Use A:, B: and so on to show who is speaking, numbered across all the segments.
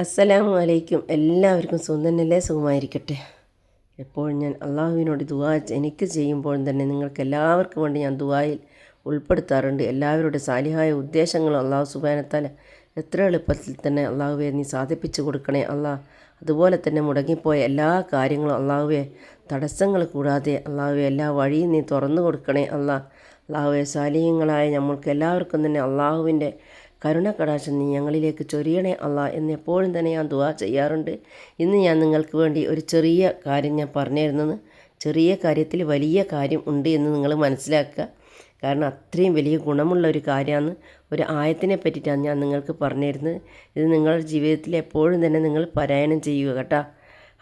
A: അസ്സലാമു അലൈക്കും എല്ലാവർക്കും തന്നെയല്ലേ സുഖമായിരിക്കട്ടെ. എപ്പോഴും ഞാൻ അള്ളാഹുവിനോട് ദുവാ എനിക്ക് ചെയ്യുമ്പോൾ തന്നെ നിങ്ങൾക്ക് എല്ലാവർക്കും വേണ്ടി ഞാൻ ദുവായിൽ ഉൾപ്പെടുത്താറുണ്ട്. എല്ലാവരുടെ സാലിഹായ ഉദ്ദേശങ്ങളും അള്ളാഹു സുബാനത്താൽ എത്ര എളുപ്പത്തിൽ തന്നെ അള്ളാഹുവെ നീ സാധിപ്പിച്ചു കൊടുക്കണേ. അള്ളാഹ് അതുപോലെ തന്നെ മുടങ്ങിപ്പോയ എല്ലാ കാര്യങ്ങളും അള്ളാഹുവെ തടസ്സങ്ങൾ കൂടാതെ അള്ളാഹുവെ എല്ലാ വഴിയും നീ തുറന്നു കൊടുക്കണേ. അള്ളാഹ് അള്ളാഹുവെ സാലിഹ്യങ്ങളായ നമ്മൾക്ക് എല്ലാവർക്കും തന്നെ അള്ളാഹുവിന്റെ കരുണക്കടാശം നീ ഞങ്ങളിലേക്ക് ചൊരിയണേ അല്ല എന്ന് എപ്പോഴും തന്നെ ഞാൻ ദുവാ ചെയ്യാറുണ്ട്. ഇന്ന് ഞാൻ നിങ്ങൾക്ക് വേണ്ടി ഒരു ചെറിയ കാര്യം ഞാൻ പറഞ്ഞു തരുന്നത് ചെറിയ കാര്യത്തിൽ വലിയ കാര്യം ഉണ്ട് എന്ന് നിങ്ങൾ മനസ്സിലാക്കുക. കാരണം അത്രയും വലിയ ഗുണമുള്ള ഒരു കാര്യമാണ്. ഒരു ആയത്തിനെ പറ്റിയിട്ടാണ് ഞാൻ നിങ്ങൾക്ക് പറഞ്ഞു തരുന്നത് ഇത് നിങ്ങളുടെ ജീവിതത്തിൽ എപ്പോഴും തന്നെ നിങ്ങൾ പാരായണം ചെയ്യുക കേട്ടോ.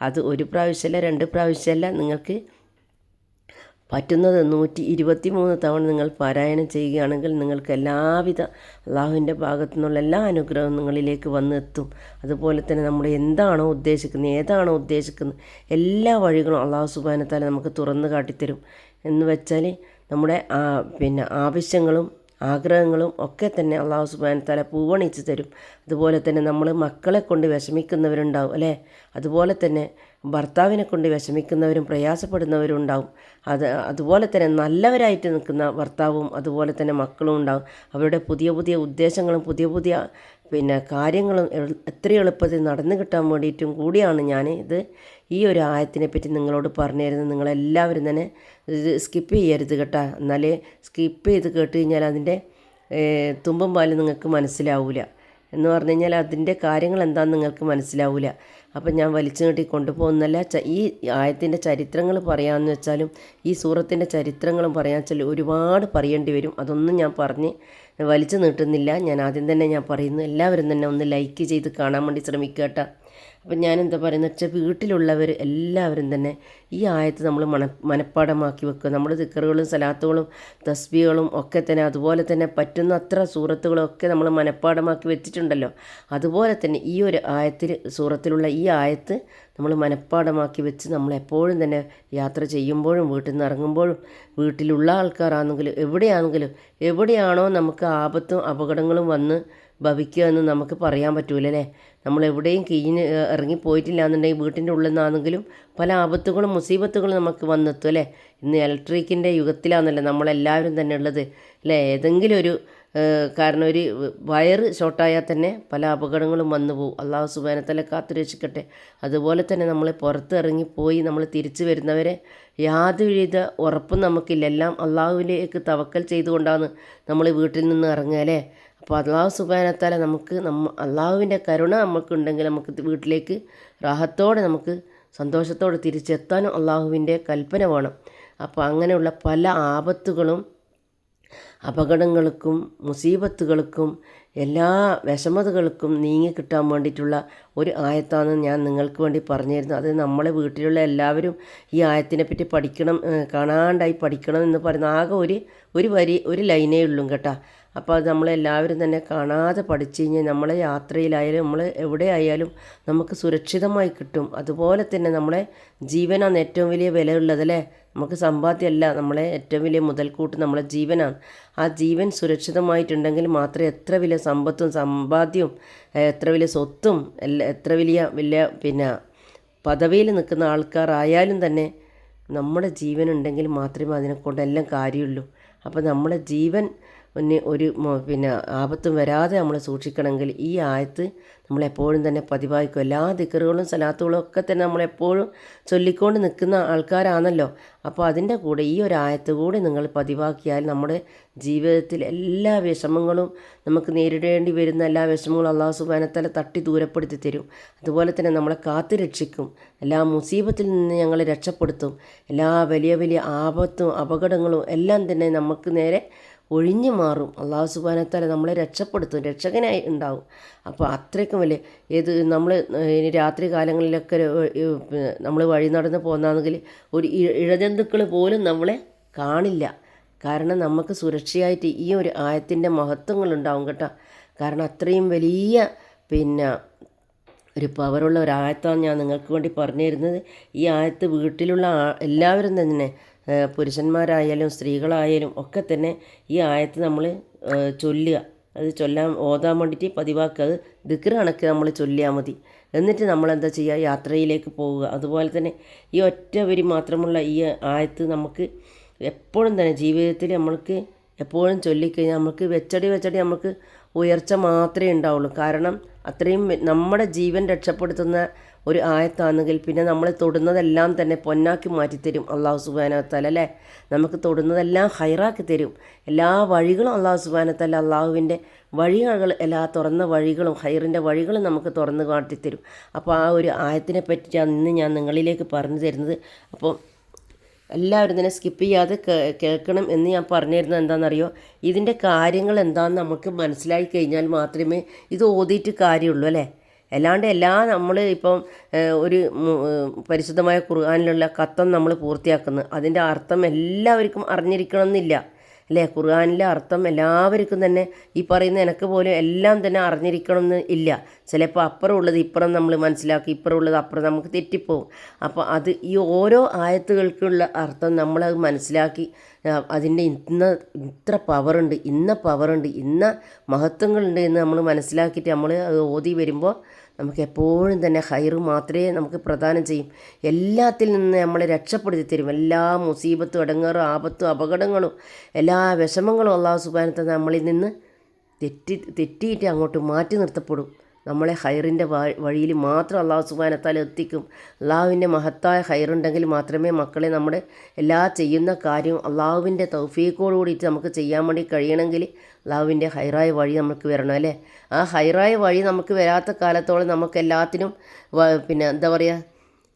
A: അത് ഒരു പ്രാവശ്യമല്ല രണ്ട് പ്രാവശ്യമല്ല നിങ്ങൾക്ക് പറ്റുന്നത് നൂറ്റി ഇരുപത്തി മൂന്ന് തവണ നിങ്ങൾ പാരായണം ചെയ്യുകയാണെങ്കിൽ നിങ്ങൾക്ക് എല്ലാവിധ അള്ളാഹുവിന്റെ ഭാഗത്തു നിന്നുള്ള എല്ലാ അനുഗ്രഹവും നിങ്ങളിലേക്ക് വന്നെത്തും. അതുപോലെ തന്നെ നമ്മൾ എന്താണോ ഉദ്ദേശിക്കുന്നത് ഏതാണോ ഉദ്ദേശിക്കുന്നത് എല്ലാ വഴികളും അള്ളാഹു സുബാനത്താൽ നമുക്ക് തുറന്നു കാട്ടിത്തരും. എന്ന് വെച്ചാൽ നമ്മുടെ പിന്നെ ആവശ്യങ്ങളും ആഗ്രഹങ്ങളും ഒക്കെ തന്നെ അള്ളാഹു സുബാനത്താലെ പൂവണിച്ച് തരും. അതുപോലെ തന്നെ നമ്മൾ മക്കളെ കൊണ്ട് വിഷമിക്കുന്നവരുണ്ടാവും അല്ലേ? അതുപോലെ തന്നെ ഭർത്താവിനെ കൊണ്ട് വിഷമിക്കുന്നവരും പ്രയാസപ്പെടുന്നവരും ഉണ്ടാവും. അത് അതുപോലെ തന്നെ നല്ലവരായിട്ട് നിൽക്കുന്ന ഭർത്താവും അതുപോലെ തന്നെ മക്കളും ഉണ്ടാവും. അവരുടെ പുതിയ പുതിയ ഉദ്ദേശങ്ങളും പുതിയ പുതിയ പിന്നെ കാര്യങ്ങളും എത്ര എളുപ്പത്തിൽ നടന്നു കിട്ടാൻ വേണ്ടിയിട്ടും കൂടിയാണ് ഞാൻ ഇത് ഈ ഒരു ആയത്തിനെ പറ്റി നിങ്ങളോട് പറഞ്ഞു തരുന്നത് നിങ്ങളെല്ലാവരും തന്നെ ഇത് സ്കിപ്പ് ചെയ്യരുത് കേട്ടോ. എന്നാലേ സ്കിപ്പ് ചെയ്ത് കേട്ട് കഴിഞ്ഞാൽ അതിന്റെ തുമ്പും പാലും നിങ്ങൾക്ക് മനസ്സിലാവില്ല എന്ന് പറഞ്ഞു കഴിഞ്ഞാൽ അതിന്റെ കാര്യങ്ങൾ എന്താണെന്ന് നിങ്ങൾക്ക് മനസ്സിലാവില്ല അപ്പം ഞാൻ വലിച്ചു നീട്ടി കൊണ്ടുപോകുന്നല്ല ഈ ആയത്തിന്റെ ചരിത്രങ്ങൾ പറയാമെന്ന് വെച്ചാലും ഈ സൂറത്തിന്റെ ചരിത്രങ്ങളും പറയാൻ വെച്ചാൽ ഒരുപാട് പറയേണ്ടി വരും. അതൊന്നും ഞാൻ പറഞ്ഞ് വലിച്ചു നീട്ടുന്നില്ല. ഞാൻ ആദ്യം തന്നെ ഞാൻ പറയുന്നു എല്ലാവരും തന്നെ ഒന്ന് ലൈക്ക് ചെയ്ത് കാണാൻ വേണ്ടി ശ്രമിക്കുക കേട്ടോ. അപ്പം ഞാൻ എന്താ പറയുന്നത് വെച്ചാൽ വീട്ടിലുള്ളവർ എല്ലാവരും തന്നെ ഈ ആയത്ത് നമ്മൾ മന മനഃപ്പാടമാക്കി വെക്കുക. നമ്മുടെ ദിക്കറുകളും സലാത്തുകളും തസ്ബികളും ഒക്കെ തന്നെ അതുപോലെ തന്നെ പറ്റുന്ന അത്ര സൂറത്തുകളും ഒക്കെ നമ്മൾ മനഃപ്പാടമാക്കി വെച്ചിട്ടുണ്ടല്ലോ. അതുപോലെ തന്നെ ഈ ഒരു ആയത്തിൽ സൂറത്തിലുള്ള ഈ ആയത്ത് നമ്മൾ മനഃപ്പാടമാക്കി വെച്ച് നമ്മൾ എപ്പോഴും തന്നെ യാത്ര ചെയ്യുമ്പോഴും വീട്ടിൽ നിന്ന് ഇറങ്ങുമ്പോഴും വീട്ടിലുള്ള ആൾക്കാരാണെങ്കിലും എവിടെയാണെങ്കിലും എവിടെയാണോ നമുക്ക് ആപത്തും അപകടങ്ങളും വന്ന് ഭവിക്കുക എന്ന് നമുക്ക് പറയാൻ പറ്റൂല അല്ലേ നമ്മൾ എവിടെയും കീഞ്ഞ് ഇറങ്ങിപ്പോയിട്ടില്ല എന്നുണ്ടെങ്കിൽ വീട്ടിന്റെ ഉള്ളിൽ നിന്നാണെങ്കിലും പല ആപത്തുകളും മുസീബത്തുകളും നമുക്ക് വന്നെത്തും അല്ലേ? ഇന്ന് ഇലക്ട്രിക്കിന്റെ യുഗത്തിലാണല്ലേ നമ്മളെല്ലാവരും തന്നെ ഉള്ളത് അല്ലേ? ഏതെങ്കിലും ഒരു കാരണം ഒരു വയറ് ഷോർട്ടായാൽ തന്നെ പല അപകടങ്ങളും വന്നു പോകും അള്ളാഹു സുബാനത്തല്ല കാത്തു രക്ഷിക്കട്ടെ അതുപോലെ തന്നെ നമ്മൾ പുറത്തിറങ്ങി പോയി നമ്മൾ തിരിച്ചു വരുന്നവരെ യാതൊരുവിധ ഉറപ്പും നമുക്കില്ല. എല്ലാം അള്ളാഹുവിലേക്ക് തവക്കൽ ചെയ്തുകൊണ്ടാണ് നമ്മൾ വീട്ടിൽ നിന്ന് ഇറങ്ങുക അല്ലേ? അപ്പോൾ അള്ളാഹു സുബാനത്താല നമുക്ക് നമ്മ അള്ളാഹുവിന്റെ കരുണ നമുക്കുണ്ടെങ്കിൽ നമുക്ക് വീട്ടിലേക്ക് റാഹത്തോടെ നമുക്ക് സന്തോഷത്തോടെ തിരിച്ചെത്താനും അള്ളാഹുവിന്റെ കൽപ്പന വേണം. അപ്പോൾ അങ്ങനെയുള്ള പല ആപത്തുകളും അപകടങ്ങൾക്കും മുസീബത്തുകൾക്കും എല്ലാ വിഷമതകൾക്കും നീങ്ങി കിട്ടാൻ വേണ്ടിയിട്ടുള്ള ഒരു ആയത്താണ് ഞാൻ നിങ്ങൾക്ക് വേണ്ടി പറഞ്ഞു തരുന്നത് അത് നമ്മളെ വീട്ടിലുള്ള എല്ലാവരും ഈ ആയത്തിനെ പറ്റി പഠിക്കണം കാണാണ്ടായി പഠിക്കണം എന്ന് പറയുന്ന ആകെ ഒരു ഒരു വരി ഒരു ലൈനേ ഉള്ളൂ കേട്ടോ. അപ്പോൾ അത് നമ്മളെല്ലാവരും തന്നെ കാണാതെ പഠിച്ചു കഴിഞ്ഞാൽ നമ്മളെ യാത്രയിലായാലും നമ്മൾ എവിടെ ആയാലും നമുക്ക് സുരക്ഷിതമായി കിട്ടും. അതുപോലെ തന്നെ നമ്മളെ ജീവനാണ് ഏറ്റവും വലിയ വിലയുള്ളത് അല്ലേ? നമുക്ക് സമ്പാദ്യമല്ല നമ്മളെ ഏറ്റവും വലിയ മുതൽക്കൂട്ട് നമ്മളെ ജീവനാണ്. ആ ജീവൻ സുരക്ഷിതമായിട്ടുണ്ടെങ്കിൽ മാത്രമേ എത്ര വലിയ സമ്പത്തും സമ്പാദ്യവും എത്ര വലിയ സ്വത്തും എത്ര വലിയ വലിയ പിന്നെ പദവിയിൽ നിൽക്കുന്ന ആൾക്കാരായാലും തന്നെ നമ്മുടെ ജീവനുണ്ടെങ്കിൽ മാത്രമേ അതിനെക്കൊണ്ടെല്ലാം കാര്യമുള്ളൂ. അപ്പോൾ നമ്മുടെ ജീവൻ പിന്നെ ഒരു പിന്നെ ആപത്തും വരാതെ നമ്മൾ സൂക്ഷിക്കണമെങ്കിൽ ഈ ആയത്ത് നമ്മളെപ്പോഴും തന്നെ പതിവായിക്കും. എല്ലാ ദിക്കറുകളും സലാത്തുകളും ഒക്കെ തന്നെ നമ്മളെപ്പോഴും ചൊല്ലിക്കൊണ്ട് നിൽക്കുന്ന ആൾക്കാരാണല്ലോ. അപ്പോൾ അതിന്റെ കൂടെ ഈ ഒരു ആയത്ത് കൂടി നിങ്ങൾ പതിവാക്കിയാൽ നമ്മുടെ ജീവിതത്തിൽ എല്ലാ വിഷമങ്ങളും നമുക്ക് നേരിടേണ്ടി വരുന്ന എല്ലാ വിഷമങ്ങളും അള്ളാഹു സുബാനത്തല തട്ടി ദൂരപ്പെടുത്തി തരും. അതുപോലെ തന്നെ നമ്മളെ കാത്തു രക്ഷിക്കും. എല്ലാ മുസീബത്തിൽ നിന്ന് ഞങ്ങളെ രക്ഷപ്പെടുത്തും. എല്ലാ വലിയ വലിയ ആപത്തും അപകടങ്ങളും എല്ലാം തന്നെ നമുക്ക് നേരെ ഒഴിഞ്ഞു മാറും. അള്ളാഹു സുബാനത്താല നമ്മളെ രക്ഷപ്പെടുത്തും. രക്ഷകനായി ഉണ്ടാവും. അപ്പോൾ അത്രയ്ക്കും വലിയ ഏത് നമ്മൾ ഇനി രാത്രി കാലങ്ങളിലൊക്കെ നമ്മൾ വഴി നടന്ന് പോകുന്നതെങ്കിൽ ഒരു ഇഴജന്തുക്കൾ പോലും നമ്മളെ കാണില്ല. കാരണം നമുക്ക് സുരക്ഷയായിട്ട് ഈ ഒരു ആയത്തിന്റെ മഹത്വങ്ങളുണ്ടാവും കേട്ടോ. കാരണം അത്രയും വലിയ പിന്നെ ഒരു പവറുള്ള ഒരു ആയത്താണ് ഞാൻ നിങ്ങൾക്ക് വേണ്ടി പറഞ്ഞു തരുന്നത് ഈ ആയത്ത് വീട്ടിലുള്ള എല്ലാവരും തന്നെ പുരുഷന്മാരായാലും സ്ത്രീകളായാലും ഒക്കെ തന്നെ ഈ ആയത്ത് നമ്മൾ ചൊല്ലുക. അത് ചൊല്ലാൻ ഓതാൻ വേണ്ടിയിട്ട് പതിവാക്കുക. അത് ദിക്ർ കണക്ക് നമ്മൾ ചൊല്ലിയാൽ മതി. എന്നിട്ട് നമ്മൾ എന്താ ചെയ്യുക? യാത്രയിലേക്ക് പോവുക. അതുപോലെ തന്നെ ഈ ഒറ്റ വരി മാത്രമുള്ള ഈ ആയത്ത് നമുക്ക് എപ്പോഴും തന്നെ ജീവിതത്തിൽ നമ്മൾക്ക് എപ്പോഴും ചൊല്ലിക്കഴിഞ്ഞാൽ നമുക്ക് വെച്ചടി വെച്ചടി നമുക്ക് ഉയർച്ച മാത്രമേ ഉണ്ടാവുള്ളൂ. കാരണം അത്രയും നമ്മുടെ ജീവൻ രക്ഷപ്പെടുത്തുന്ന ഒരു ആയത്താണെങ്കിൽ പിന്നെ നമ്മൾ തൊടുന്നതെല്ലാം തന്നെ പൊന്നാക്കി മാറ്റിത്തരും അള്ളാഹു സുബാനത്താൽ അല്ലേ? നമുക്ക് തൊടുന്നതെല്ലാം ഹൈറാക്കി തരും. എല്ലാ വഴികളും അള്ളാഹു സുബാനത്താൽ അള്ളാഹുവിന്റെ വഴികൾ എല്ലാ തുറന്ന വഴികളും ഹൈറിന്റെ വഴികളും നമുക്ക് തുറന്ന് കാട്ടിത്തരും. അപ്പോൾ ആ ഒരു ആയത്തിനെ പറ്റിയാണ് ഇന്ന് ഞാൻ നിങ്ങളിലേക്ക് പറഞ്ഞു തരുന്നത് അപ്പോൾ എല്ലാവരും തന്നെ സ്കിപ്പ് ചെയ്യാതെ കേൾക്കണം എന്ന് ഞാൻ പറഞ്ഞിരുന്നത് എന്താണെന്നറിയോ? ഇതിന്റെ കാര്യങ്ങൾ എന്താണെന്ന് നമുക്ക് മനസ്സിലായി കഴിഞ്ഞാൽ മാത്രമേ ഇത് ഓതിയിട്ട് കാര്യമുള്ളൂ അല്ലേ? അല്ലാണ്ട് എല്ലാ നമ്മൾ ഇപ്പം ഒരു പരിശുദ്ധമായ ഖുർആാനിലുള്ള കത്തം നമ്മൾ പൂർത്തിയാക്കുന്നു. അതിന്റെ അർത്ഥം എല്ലാവർക്കും അറിഞ്ഞിരിക്കണം എന്നില്ല അല്ലേ? ഖുർആാനിലെ അർത്ഥം എല്ലാവർക്കും തന്നെ ഈ പറയുന്ന എനക്ക് പോലും എല്ലാം തന്നെ അറിഞ്ഞിരിക്കണം എന്ന് ഇല്ല. ചിലപ്പോൾ അപ്പുറം ഉള്ളത് ഇപ്പുറം നമ്മൾ മനസ്സിലാക്കി ഇപ്പുറം ഉള്ളത് അപ്പുറം നമുക്ക് തെറ്റിപ്പോവും. അപ്പോൾ അത് ഈ ഓരോ ആയത്തുകൾക്കുള്ള അർത്ഥം നമ്മളത് മനസ്സിലാക്കി അതിന്റെ ഇന്ന ഇത്ര പവറുണ്ട് ഇന്ന പവറുണ്ട് ഇന്ന മഹത്വങ്ങളുണ്ട് എന്ന് നമ്മൾ മനസ്സിലാക്കിയിട്ട് നമ്മൾ അത് ഓതി വരുമ്പോൾ നമുക്ക് എപ്പോഴും തന്നെ ഹൈറ് മാത്രമേ നമുക്ക് പ്രദാനം ചെയ്യും. എല്ലാത്തിൽ നിന്ന് നമ്മളെ രക്ഷപ്പെടുത്തി തരും. എല്ലാ മുസീബത്തും ഇടങ്ങേറും ആപത്തും അപകടങ്ങളും എല്ലാ വിഷമങ്ങളും അള്ളാഹു സുബാനത്തെ നമ്മളിൽ നിന്ന് തെറ്റി തെറ്റിയിട്ട് അങ്ങോട്ട് മാറ്റി നിർത്തപ്പെടും. നമ്മളെ ഹൈറിന്റെ വഴിയിൽ മാത്രം അള്ളാഹു സുബാനത്താൽ എത്തിക്കും. അള്ളാഹുവിന്റെ മഹത്തായ ഹൈറുണ്ടെങ്കിൽ മാത്രമേ മക്കളെ നമ്മുടെ എല്ലാ ചെയ്യുന്ന കാര്യവും അള്ളാഹുവിന്റെ തൗഫീക്കോട് കൂടിയിട്ട് നമുക്ക് ചെയ്യാൻ വേണ്ടി കഴിയണമെങ്കിൽ അള്ളാഹുവിന്റെ ഹൈറായ വഴി നമുക്ക് വരണം അല്ലേ? ആ ഹൈറായ വഴി നമുക്ക് വരാത്ത കാലത്തോളം നമുക്ക് എല്ലാത്തിനും പിന്നെ എന്താ പറയുക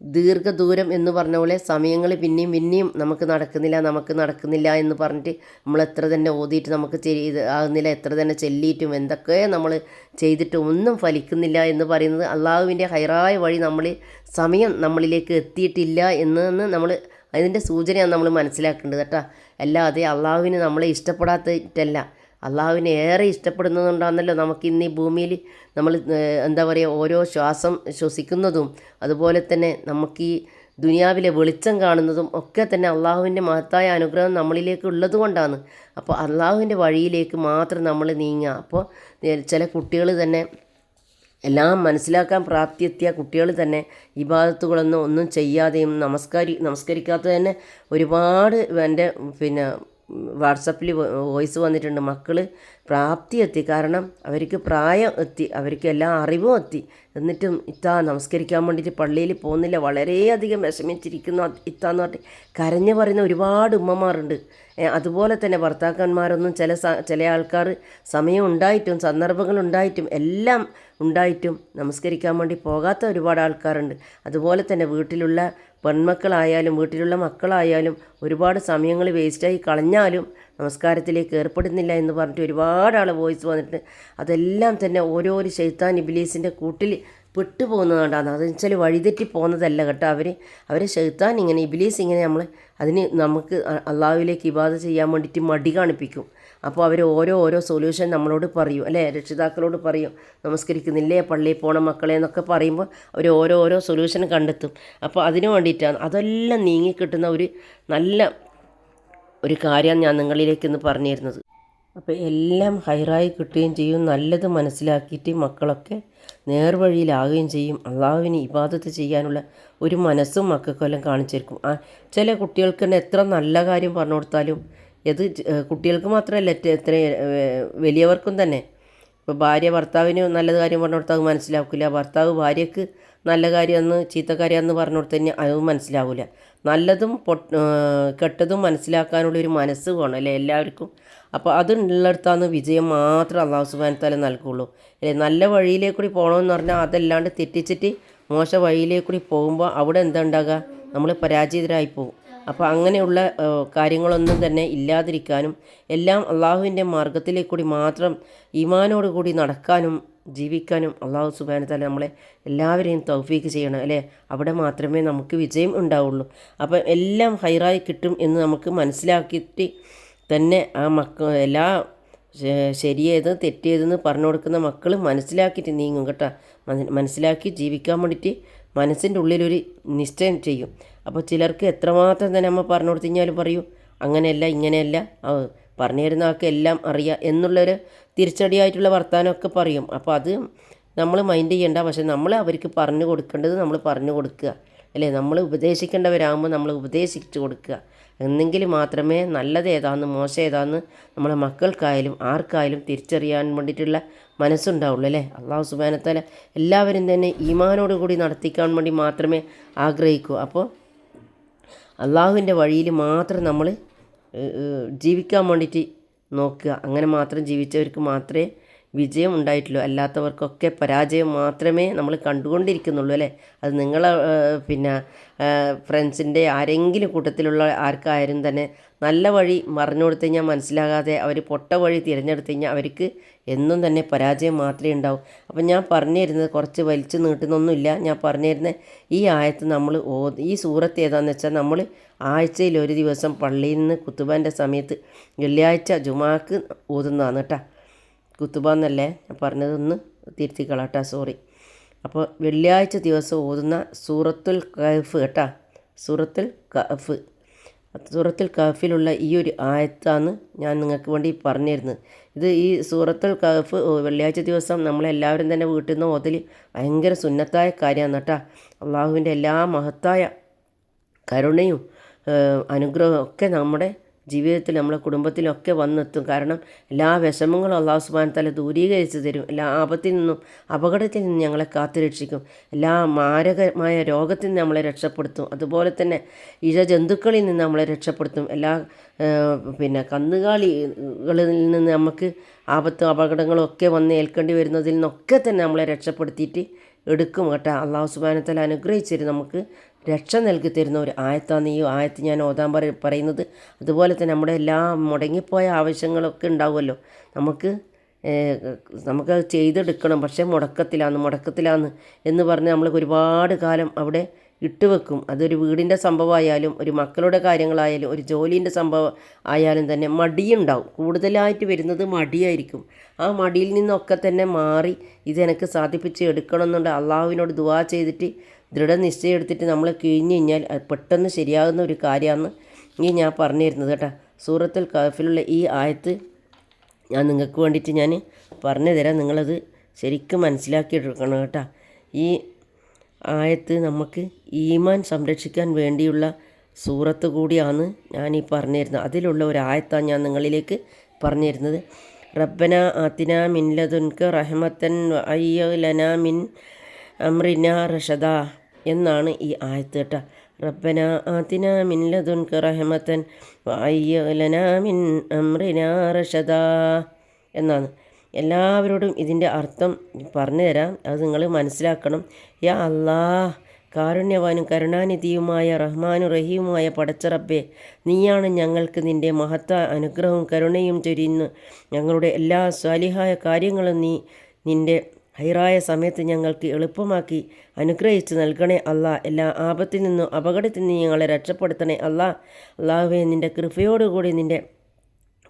A: ദീർഘദൂരം എന്ന് പറഞ്ഞ പോലെ സമയങ്ങൾ പിന്നെയും പിന്നെയും നമുക്ക് നടക്കുന്നില്ല നമുക്ക് നടക്കുന്നില്ല എന്ന് പറഞ്ഞിട്ട് നമ്മൾ എത്ര തന്നെ ഓതിയിട്ട് നമുക്ക് ചെയ്ത് ആകുന്നില്ല എത്ര തന്നെ ചെല്ലിയിട്ടും എന്തൊക്കെ നമ്മൾ ചെയ്തിട്ടും ഒന്നും ഫലിക്കുന്നില്ല എന്ന് പറയുന്നത് അള്ളാഹുവിന്റെ ഹൈറായ വഴി നമ്മൾ സമയം നമ്മളിലേക്ക് എത്തിയിട്ടില്ല എന്ന് നമ്മൾ അതിന്റെ സൂചനയാണ് നമ്മൾ മനസ്സിലാക്കേണ്ടത് കേട്ടോ. അല്ലാതെ അള്ളാഹുവിന് നമ്മളെ ഇഷ്ടപ്പെടാത്തിട്ടല്ല അള്ളാഹുവിനെ ഏറെ ഇഷ്ടപ്പെടുന്നതുകൊണ്ടാണല്ലോ നമുക്ക് ഇന്ന് ഈ ഭൂമിയിൽ നമ്മൾ എന്താ പറയുക ഓരോ ശ്വാസം ശ്വസിക്കുന്നതും അതുപോലെ തന്നെ നമുക്ക് ഈ ദുനിയാവിലെ വെളിച്ചം കാണുന്നതും ഒക്കെ തന്നെ അള്ളാഹുവിന്റെ മഹത്തായ അനുഗ്രഹം നമ്മളിലേക്ക് ഉള്ളത് കൊണ്ടാണ്. അപ്പോൾ അള്ളാഹുവിന്റെ വഴിയിലേക്ക് മാത്രം നമ്മൾ നീങ്ങുക. അപ്പോൾ ചില കുട്ടികൾ തന്നെ എല്ലാം മനസ്സിലാക്കാൻ പ്രാപ്തിയെത്തിയ കുട്ടികൾ തന്നെ ഇബാദത്തുകളൊന്നും ഒന്നും ചെയ്യാതെയും നമസ്കാരി നമസ്കരിക്കാത്ത തന്നെ ഒരുപാട് എന്റെ പിന്നെ വാട്സപ്പിൽ വോയിസ് വന്നിട്ടുണ്ട്. മക്കൾ പ്രാപ്തി എത്തി. കാരണം അവർക്ക് പ്രായം എത്തി അവർക്ക് എല്ലാ അറിവും എത്തി. എന്നിട്ടും ഇത്താ നമസ്കരിക്കാൻ വേണ്ടിയിട്ട് പള്ളിയിൽ പോകുന്നില്ല. വളരെയധികം വിഷമിച്ചിരിക്കുന്ന ഇത്താന്ന് പറഞ്ഞ് കരഞ്ഞു പറയുന്ന ഒരുപാട് ഉമ്മമാരുണ്ട്. അതുപോലെ തന്നെ ഭർത്താക്കന്മാരൊന്നും ചില ചില ആൾക്കാർ സമയം ഉണ്ടായിട്ടും സന്ദർഭങ്ങൾ ഉണ്ടായിട്ടും എല്ലാം ഉണ്ടായിട്ടും നമസ്കരിക്കാൻ വേണ്ടി പോകാത്ത ഒരുപാട് ആൾക്കാരുണ്ട്. അതുപോലെ തന്നെ വീട്ടിലുള്ള പെൺമക്കളായാലും വീട്ടിലുള്ള മക്കളായാലും ഒരുപാട് സമയങ്ങൾ വേസ്റ്റായി കളഞ്ഞാലും നമസ്കാരത്തിലേക്ക് ഏർപ്പെടുന്നില്ല എന്ന് പറഞ്ഞിട്ട് ഒരുപാട് ആൾ വോയിസ് വന്നിട്ട് അതെല്ലാം തന്നെ ഓരോരോ ശൈത്താൻ ഇബിലീസിന്റെ കൂട്ടിൽ പെട്ടുപോകുന്നതുകൊണ്ടാണ് അതെന്ന് വെച്ചാൽ വഴിതെറ്റി പോകുന്നതല്ല കേട്ടോ അവർ അവരെ ഷെയ്ത്താൻ ഇങ്ങനെ ഇബിലീസ് ഇങ്ങനെ നമ്മൾ അതിന് നമുക്ക് അള്ളാഹുവിലേക്ക് ഇബാദ ചെയ്യാൻ വേണ്ടിയിട്ട് മടി കാണിപ്പിക്കും. അപ്പോൾ അവർ ഓരോ ഓരോ സൊല്യൂഷൻ നമ്മളോട് പറയും അല്ലേ? രക്ഷിതാക്കളോട് പറയും നമസ്കരിക്കുന്നില്ലേ? പള്ളിയിൽ പോണ മക്കളെ എന്നൊക്കെ പറയുമ്പോൾ അവർ ഓരോ ഓരോ സൊല്യൂഷൻ കണ്ടെത്തും. അപ്പോൾ അതിന് വേണ്ടിയിട്ടാണ്. അതെല്ലാം നീങ്ങിക്കിട്ടുന്ന ഒരു നല്ല ഒരു കാര്യമാണ് ഞാൻ നിങ്ങളിലേക്ക് ഇന്ന് പറഞ്ഞു തരുന്നത് അപ്പോൾ എല്ലാം ഹൈറായി കിട്ടുകയും ചെയ്യും നല്ലത് മനസ്സിലാക്കിയിട്ട് മക്കളൊക്കെ നേർവഴിയിലാകുകയും ചെയ്യും. അള്ളാഹുവിന് ഇബാദത്ത് ചെയ്യാനുള്ള ഒരു മനസ്സും മക്കൾക്കെല്ലാം കാണിച്ചിരിക്കും. ആ ചില കുട്ടികൾക്ക് തന്നെ എത്ര നല്ല കാര്യം പറഞ്ഞു കൊടുത്താലും ഇത് കുട്ടികൾക്ക് മാത്രമല്ല എത്ര വലിയവർക്കും തന്നെ ഇപ്പോൾ ഭാര്യ ഭർത്താവിന് നല്ലത് കാര്യം പറഞ്ഞു കൊടുത്താൽ അത് മനസ്സിലാക്കില്ല. ഭർത്താവ് ഭാര്യയ്ക്ക് നല്ല കാര്യമെന്ന് ചീത്ത കാര്യമെന്ന് പറഞ്ഞു കൊടുത്തു കഴിഞ്ഞാൽ അതും മനസ്സിലാവില്ല നല്ലതും പൊട്ട് കെട്ടതും മനസ്സിലാക്കാനുള്ളൊരു മനസ്സ് വേണം അല്ലേ എല്ലാവർക്കും? അപ്പോൾ അതുള്ളിടത്താണ് വിജയം മാത്രം അള്ളാഹു സുബാനത്താല നൽകുള്ളൂ. അല്ലേ? നല്ല വഴിയിലേക്ക് കൂടി പോകണമെന്ന് പറഞ്ഞാൽ അതല്ലാണ്ട് തെറ്റിച്ചിട്ട് മോശ വഴിയിലേക്ക് കൂടി പോകുമ്പോൾ അവിടെ എന്താ ഉണ്ടാകുക? നമ്മൾ പരാജിതരായി പോകും. അപ്പോൾ അങ്ങനെയുള്ള കാര്യങ്ങളൊന്നും തന്നെ ഇല്ലാതിരിക്കാനും എല്ലാം അള്ളാഹുവിന്റെ മാർഗത്തിലേക്ക് കൂടി മാത്രം ഇമാനോട് കൂടി നടക്കാനും ജീവിക്കാനും അള്ളാഹു സുബാനത്താല നമ്മളെ എല്ലാവരെയും തൗഫീക്ക് ചെയ്യണം അല്ലേ? അവിടെ മാത്രമേ നമുക്ക് വിജയം ഉണ്ടാവുള്ളൂ. അപ്പം എല്ലാം ഹൈറായി കിട്ടും എന്ന് നമുക്ക് മനസ്സിലാക്കിയിട്ട് തന്നെ ആ മക്ക എല്ലാ ശരിയേത് തെറ്റേതെന്ന് പറഞ്ഞു കൊടുക്കുന്ന മക്കൾ മനസ്സിലാക്കിയിട്ട് നീങ്ങും കേട്ടോ. മനസ്സിലാക്കി ജീവിക്കാൻ വേണ്ടിയിട്ട് മനസ്സിന്റെ ഉള്ളിലൊരു നിശ്ചയം ചെയ്യും. അപ്പോൾ ചിലർക്ക് എത്രമാത്രം തന്നെ നമ്മൾ പറഞ്ഞു കൊടുത്തു കഴിഞ്ഞാൽ പറയൂ അങ്ങനെയല്ല ഇങ്ങനെയല്ല. പറഞ്ഞു തരുന്ന ആൾക്ക് എല്ലാം അറിയാം എന്നുള്ളൊരു തിരിച്ചടിയായിട്ടുള്ള വർത്തമാനമൊക്കെ പറയും. അപ്പോൾ അത് നമ്മൾ മൈൻഡ് ചെയ്യേണ്ട. പക്ഷെ നമ്മൾ അവർക്ക് പറഞ്ഞു കൊടുക്കേണ്ടത് നമ്മൾ പറഞ്ഞു കൊടുക്കുക. അല്ലേ? നമ്മൾ ഉപദേശിക്കേണ്ടവരാകുമ്പോൾ നമ്മൾ ഉപദേശിച്ചു കൊടുക്കുക. എന്നെങ്കിൽ മാത്രമേ നല്ലത് ഏതാണെന്ന് മോശം ഏതാണെന്ന് നമ്മളെ മക്കൾക്കായാലും ആർക്കായാലും തിരിച്ചറിയാൻ വേണ്ടിയിട്ടുള്ള മനസ്സുണ്ടാവുള്ളൂ. അല്ലേ? അള്ളാഹു സുബാനത്താല എല്ലാവരും തന്നെ ഈമാനോട് കൂടി നടത്തിക്കാൻ വേണ്ടി മാത്രമേ ആഗ്രഹിക്കൂ. അപ്പോൾ അള്ളാഹുവിന്റെ വഴിയിൽ മാത്രം നമ്മൾ ജീവിക്കാൻ വേണ്ടിയിട്ട് നോക്കുക. അങ്ങനെ മാത്രം ജീവിച്ചവർക്ക് മാത്രമേ വിജയം ഉണ്ടായിട്ടുള്ളൂ അല്ലാത്തവർക്കൊക്കെ പരാജയം മാത്രമേ നമ്മൾ കണ്ടുകൊണ്ടിരിക്കുന്നുള്ളൂ അല്ലേ? അത് നിങ്ങൾ പിന്നെ ഫ്രണ്ട്സിന്റെ ആരെങ്കിലും കൂട്ടത്തിലുള്ള ആർക്കായാലും തന്നെ നല്ല വഴി മറിഞ്ഞു കൊടുത്തു കഴിഞ്ഞാൽ മനസ്സിലാകാതെ അവർ പൊട്ട വഴി തിരഞ്ഞെടുത്തു കഴിഞ്ഞാൽ അവർക്ക് എന്നും തന്നെ പരാജയം മാത്രമേ ഉണ്ടാവും. അപ്പം ഞാൻ പറഞ്ഞു തരുന്നത് കുറച്ച് വലിച്ചു നീട്ടുന്നൊന്നുമില്ല. ഞാൻ പറഞ്ഞു തരുന്നത് ഈ ആയത്ത് നമ്മൾ ഓ ഈ സൂറത്ത് ഏതാണെന്ന് വെച്ചാൽ നമ്മൾ ആഴ്ചയിൽ ഒരു ദിവസം പള്ളിയിൽ നിന്ന് കുത്തുബാന്റെ സമയത്ത് വെള്ളിയാഴ്ച ജുമാക്ക് ഓതുന്നതാണ് കേട്ടോ. കുത്തുബ എന്നല്ലേ ഞാൻ പറഞ്ഞതൊന്ന് തിരുത്തിക്കളാട്ടാ സോറി അപ്പോൾ വെള്ളിയാഴ്ച ദിവസം ഓതുന്ന സൂറത്തുൽ കഹഫ് കേട്ടാ? സൂറത്തുൽ കഹഫ്. സൂറത്തുൽ കഹഫിലുള്ള ഈ ഒരു ആയത്താണ് ഞാൻ നിങ്ങൾക്ക് വേണ്ടി പറഞ്ഞു തരുന്നത് ഇത് ഈ സൂറത്തുൽ കഹഫ് വെള്ളിയാഴ്ച ദിവസം നമ്മളെല്ലാവരും തന്നെ വീട്ടിൽ നിന്ന് ഓതൽ ഭയങ്കര സുന്നത്തായ കാര്യമാണ് കേട്ടോ. അള്ളാഹുവിന്റെ എല്ലാ മഹത്തായ കരുണയും അനുഗ്രഹവും ഒക്കെ നമ്മുടെ ജീവിതത്തിൽ നമ്മളെ കുടുംബത്തിലൊക്കെ വന്നെത്തും. കാരണം എല്ലാ വിഷമങ്ങളും അള്ളാഹു സുബാൻ തല ദൂരീകരിച്ച് തരും. എല്ലാ ആപത്തിൽ നിന്നും അപകടത്തിൽ നിന്നും ഞങ്ങളെ കാത്തുരക്ഷിക്കും. എല്ലാ മാരകമായ രോഗത്തിൽ നിന്ന് നമ്മളെ രക്ഷപ്പെടുത്തും. അതുപോലെ തന്നെ ഇഴ ജന്തുക്കളിൽ നിന്ന് നമ്മളെ രക്ഷപ്പെടുത്തും. എല്ലാ പിന്നെ കന്നുകാലികളിൽ നിന്ന് നമുക്ക് ആപത്തും അപകടങ്ങളും ഒക്കെ വന്ന് ഏൽക്കേണ്ടി വരുന്നതിൽ നിന്നൊക്കെ തന്നെ നമ്മളെ രക്ഷപ്പെടുത്തിയിട്ട് എടുക്കും കേട്ടോ. അള്ളാഹു സുബാനത്തല അനുഗ്രഹിച്ചിട്ട് നമുക്ക് രക്ഷ നൽകി തരുന്ന ഒരു ആയത്താണ് ഈ ആയത്ത് ഞാൻ ഓതാൻ പറ പറയുന്നത്. അതുപോലെ തന്നെ നമ്മുടെ എല്ലാ മുടങ്ങിപ്പോയ ആവശ്യങ്ങളൊക്കെ ഉണ്ടാവുമല്ലോ. നമുക്ക് നമുക്ക് ചെയ്തെടുക്കണം. പക്ഷേ മുടക്കത്തിലാന്ന് മുടക്കത്തിലാന്ന് എന്ന് പറഞ്ഞ് നമ്മൾ ഒരുപാട് കാലം അവിടെ ഇട്ടുവെക്കും അതൊരു വീടിന്റെ സംഭവമായാലും ഒരു മക്കളുടെ കാര്യങ്ങളായാലും ഒരു ജോലീന്റെ സംഭവം ആയാലും തന്നെ മടിയുണ്ടാവും. കൂടുതലായിട്ട് വരുന്നത് മടിയായിരിക്കും. ആ മടിയിൽ നിന്നൊക്കെ തന്നെ മാറി ഇതെനിക്ക് സാധിപ്പിച്ച് എടുക്കണം എന്നുണ്ട് അള്ളാഹുവിനോട് ദുവാ ചെയ്തിട്ട് ദൃഢനിശ്ചയം എടുത്തിട്ട് നമ്മൾ കിഴിഞ്ഞ് കഴിഞ്ഞാൽ പെട്ടെന്ന് ശരിയാകുന്ന ഒരു കാര്യമാണ് ഈ ഞാൻ പറഞ്ഞു തരുന്നത് കേട്ടോ. സൂറത്തുൽ കഫിലുള്ള ഈ ആയത്ത് ഞാൻ നിങ്ങൾക്ക് വേണ്ടിയിട്ട് ഞാൻ പറഞ്ഞു തരാം നിങ്ങളത് ശരിക്കും മനസ്സിലാക്കിയെടുക്കണം കേട്ടോ. ഈ ആയത്ത് നമുക്ക് ഈമാൻ സംരക്ഷിക്കാൻ വേണ്ടിയുള്ള സൂറത്ത് കൂടിയാണ് ഞാൻ ഈ പറഞ്ഞു തരുന്നത് അതിലുള്ള ഒരു ആയത്താണ് ഞാൻ നിങ്ങളിലേക്ക് പറഞ്ഞു തരുന്നത് റബ്ബന ആത്തിന മിൻ റഹ്മത്തൻ അയ്യലന മിൻ അമ്രിന റഷദ. എന്നാണ് ഈ ആയത്ത് റബ്ബന ആതിന മിൻ ലതുൻക റഹ്മത്തൻ മിൻ അമ്രിന എന്നാണ്. എല്ലാവരോടും ഇതിന്റെ അർത്ഥം പറഞ്ഞു തരാം അത് നിങ്ങൾ മനസ്സിലാക്കണം. യാ അല്ലാ കാരുണ്യവാനും കരുണാനിധിയുമായ റഹ്മാനു റഹീമുമായ പടച്ചറബ്ബെ നീയാണ് ഞങ്ങൾക്ക് നിന്റെ മഹത്ത അനുഗ്രഹവും കരുണയും ചൊരിയുന്നു. ഞങ്ങളുടെ എല്ലാ സ്വാലിഹായ കാര്യങ്ങളും നീ നിന്റെ ഹൈറായ സമയത്ത് ഞങ്ങൾക്ക് എളുപ്പമാക്കി അനുഗ്രഹിച്ച് നൽകണേ അല്ല. എല്ലാ ആപത്തിൽ നിന്നും അപകടത്തിൽ നിന്നും ഞങ്ങളെ രക്ഷപ്പെടുത്തണേ അല്ല. അള്ളാഹുവെ നിന്റെ കൃപയോടുകൂടി നിന്റെ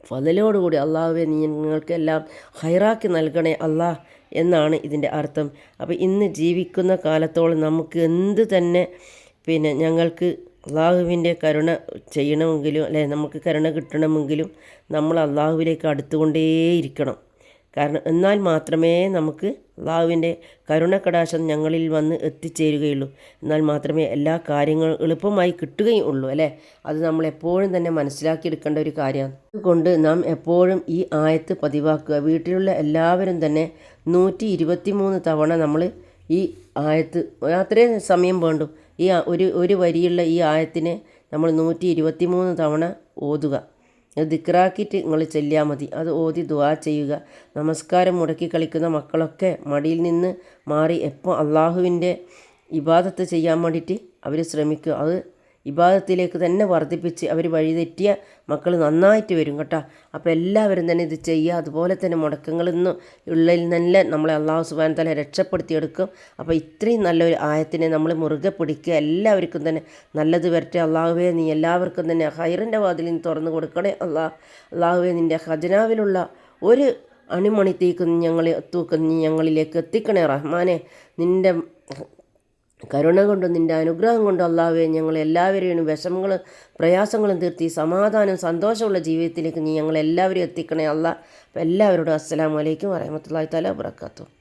A: ഫതലോടുകൂടി അള്ളാഹുവെ നീ ഞങ്ങൾക്കെല്ലാം ഹൈറാക്കി നൽകണേ അല്ലാ എന്നാണ് ഇതിന്റെ അർത്ഥം. അപ്പോൾ ഇന്ന് ജീവിക്കുന്ന കാലത്തോളം നമുക്ക് എന്ത് തന്നെ പിന്നെ ഞങ്ങൾക്ക് അള്ളാഹുവിന്റെ കരുണ ചെയ്യണമെങ്കിലും അല്ലെ നമുക്ക് കരുണ കിട്ടണമെങ്കിലും നമ്മൾ അള്ളാഹുവിലേക്ക് അടുത്തുകൊണ്ടേയിരിക്കണം. കാരണം എന്നാൽ മാത്രമേ നമുക്ക് അള്ളാഹുവിന്റെ കരുണക്കടാശം ഞങ്ങളിൽ വന്ന് എത്തിച്ചേരുകയുള്ളൂ. എന്നാൽ മാത്രമേ എല്ലാ കാര്യങ്ങളും എളുപ്പമായി കിട്ടുകയും ഉള്ളൂ അല്ലേ? അത് നമ്മൾ എപ്പോഴും തന്നെ മനസ്സിലാക്കിയെടുക്കേണ്ട ഒരു കാര്യമാണ്. അതുകൊണ്ട് നാം എപ്പോഴും ഈ ആയത്ത് പതിവാക്കുക. വീട്ടിലുള്ള എല്ലാവരും തന്നെ നൂറ്റി ഇരുപത്തി മൂന്ന് തവണ നമ്മൾ ഈ ആയത്ത് അത്രയും സമയം വേണ്ടു. ഈ ഒരു ഒരു വരിയുള്ള ഈ ആയത്തിനെ നമ്മൾ നൂറ്റി ഇരുപത്തി മൂന്ന് തവണ ഓതുക. അത് ദിക്റാക്കിയിട്ട് നിങ്ങൾ ചെല്ലിയാൽ മതി. അത് ഓതി ദുവാ ചെയ്യുക. നമസ്കാരം മുടക്കി കളിക്കുന്ന മക്കളൊക്കെ മടിയിൽ നിന്ന് മാറി എപ്പോൾ അള്ളാഹുവിന്റെ ഇബാദത്ത് ചെയ്യാൻ വേണ്ടിയിട്ട് അവർ ശ്രമിക്കുക. അത് ഇബാദത്തിലേക്ക് തന്നെ വർദ്ധിപ്പിച്ച് അവർ വഴിതെറ്റിയ മക്കൾ നന്നായിട്ട് വരും കേട്ടോ. അപ്പോൾ എല്ലാവരും തന്നെ ഇത് ചെയ്യുക. അതുപോലെ തന്നെ മുടക്കങ്ങളിൽ നിന്ന് ഉള്ളിൽ നല്ല നമ്മളെ അള്ളാഹു സുബാൻ തല രക്ഷപ്പെടുത്തിയെടുക്കും. അപ്പോൾ ഇത്രയും നല്ലൊരു ആയത്തിനെ നമ്മൾ മുറുകെ പിടിക്കുക. എല്ലാവർക്കും തന്നെ നല്ലത് വരട്ടെ. അള്ളാഹുവേ നീ എല്ലാവർക്കും തന്നെ ഹൈറിന്റെ വാതിലിന് തുറന്നു കൊടുക്കണേ അള്ളാഹ്. അള്ളാഹുവേ നിന്റെ ഖജനാവിലുള്ള ഒരു അണിമണി തീക്കും ഞങ്ങളെ നീ ഞങ്ങളിലേക്ക് എത്തിക്കണേ റഹ്മാനെ. നിന്റെ കരുണ കൊണ്ടും നിന്റെ അനുഗ്രഹം കൊണ്ടും അല്ലാവേ ഞങ്ങൾ എല്ലാവരെയും വിഷമങ്ങളും പ്രയാസങ്ങളും തീർത്തി സമാധാനം സന്തോഷമുള്ള ജീവിതത്തിലേക്ക് നീ ഞങ്ങളെല്ലാവരും എത്തിക്കണേ അല്ല എല്ലാവരോടും അസ്സലാമു അലൈക്കും തല വബറകാതുഹു.